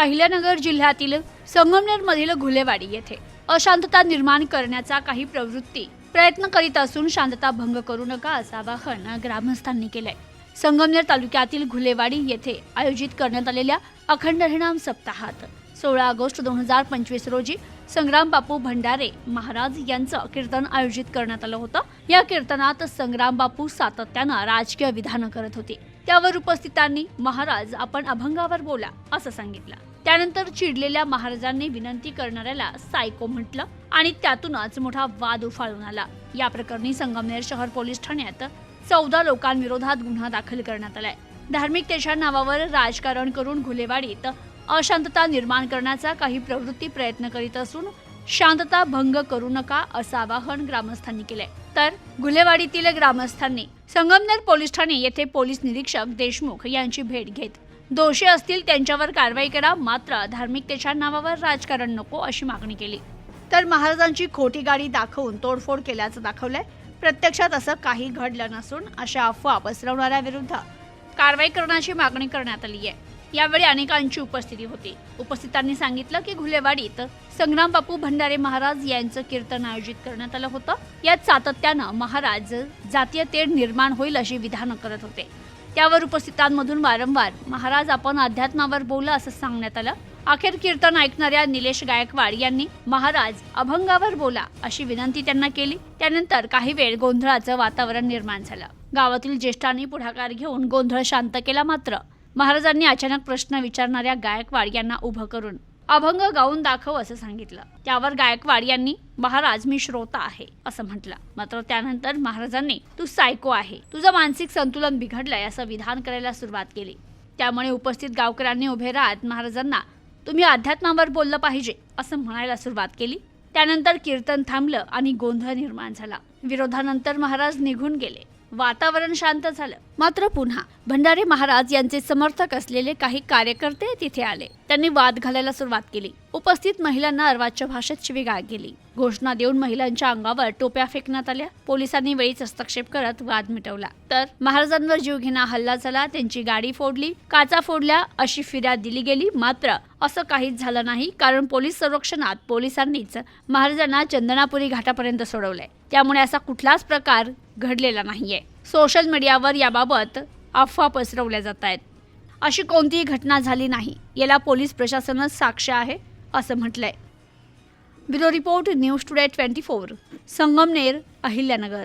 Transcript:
अहिल्यानगर जिल्ह्यातील संगमनेरमधील घुलेवाडी येथे अशांतता निर्माण करण्याचा काही प्रवृत्ती प्रयत्न करीत असून शांतता भंग करू नका असं आवाहन ग्रामस्थांनी केलंय. संगमनेर तालुक्यातील घुलेवाडी येथे आयोजित करण्यात आलेल्या अखंड हरिणाम सप्ताहात सोळा ऑगस्ट दोन हजार पंचवीस रोजी संग्राम बापू भंडारे महाराज यांचं कीर्तन आयोजित करण्यात आलं होतं. या कीर्तनात संग्राम बापू सातत्यानं राजकीय विधानं करत होते. त्यावर उपस्थितांनी महाराज आपण अभंगावर बोला असं सांगितलं. त्यानंतर चिडलेल्या महाराजांनी विनंती करणाऱ्याला सायको म्हटलं आणि त्यातूनच मोठा वाद उफाळून आला. या प्रकरणी संगमनेर शहर पोलीस ठाण्यात चौदा लोकांविरोधात गुन्हा दाखल करण्यात आलाय. धार्मिकतेच्या नावावर राजकारण करून घुलेवाडीत अशांतता निर्माण करण्याचा काही प्रवृत्ती प्रयत्न करीत असून शांतता भंग करू नका असं आवाहन ग्रामस्थांनी केलंय. तर गुलेवाडीतील ग्रामस्थांनी संगमनेर पोलीस ठाणे येथे पोलीस निरीक्षक देशमुख यांची भेट घेत दोषी असतील त्यांच्यावर कारवाई करा मात्र धार्मिकतेच्या नावावर राजकारण नको अशी मागणी केली. तर महाराजांची खोटी गाडी दाखवून तोडफोड केल्याचं दाखवलंय. प्रत्यक्षात असं काही घडलं नसून अशा अफवा पसरवणाऱ्या विरुद्ध कारवाई करण्याची मागणी करण्यात आली आहे यावेळी अनेकांची उपस्थिती होती. उपस्थितांनी सांगितलं की घुलेवाडीत संग्राम बापू भंडारे महाराज यांचं कीर्तन आयोजित करण्यात आलं होतं. यात सातत्यानं महाराज जातीय तेढ निर्माण होईल अशी विधानं करत होते. त्यावर उपस्थितांमधून वारंवार महाराज आपण अध्यात्मावर बोला असं सांगण्यात आलं. अखेर कीर्तन ऐकणाऱ्या निलेश गायकवाड यांनी महाराज अभंगावर बोला अशी विनंती त्यांना केली. त्यानंतर काही वेळ गोंधळाचं वातावरण निर्माण झालं. गावातील ज्येष्ठांनी पुढाकार घेऊन गोंधळ शांत केला मात्र महाराजांनी अचानक प्रश्न विचारणाऱ्या गायकवाड यांना उभं करून अभंग गाऊन दाखव असं सांगितलं. त्यावर गायकवाड यांनी महाराज मी श्रोता आहे असं म्हटलं. मात्र त्यानंतर महाराजांनी तू सायको आहे. तुझं मानसिक संतुलन बिघडलंय असं विधान करायला सुरुवात केली. त्यामुळे उपस्थित गावकऱ्यांनी उभे राहत महाराजांना तुम्ही अध्यात्मावर बोललं पाहिजे असं म्हणायला सुरुवात केली. त्यानंतर कीर्तन थांबलं आणि गोंधळ निर्माण झाला. विरोधानंतर महाराज निघून गेले. वातावरण शांत झालं. मात्र पुन्हा भंडारे महाराज यांचे समर्थक असलेले काही कार्यकर्ते तिथे आले. त्यांनी वाद घालायला सुरुवात केली. उपस्थित महिलांना अर्वाच्य भाषेत शिवीगाळ केली. घोषणा देऊन महिलांच्या अंगावर टोप्या फेकण्यात आल्या. पोलिसांनी वेळीच हस्तक्षेप करत वाद मिटवला. तर महाराजांवर जीवघेणा हल्ला झाला त्यांची गाडी फोडली. काचा फोडल्या अशी फिर्याद दिली गेली. मात्र असं काहीच झालं नाही कारण पोलीस संरक्षणात पोलिसांनीच महाराजांना चंदनापुरी घाटापर्यंत सोडवलंय. त्यामुळे असा कुठलाच प्रकार घडलेला नाहीये. सोशल मीडियावर याबाबत अफवा पसरवल्या जात आहेत. अशी कोणतीही घटना झाली नाही. याला पोलीस प्रशासनच साक्ष आहे असं म्हटलंय. Bureau report news today twenty four. Sangamner Ahilyanagar.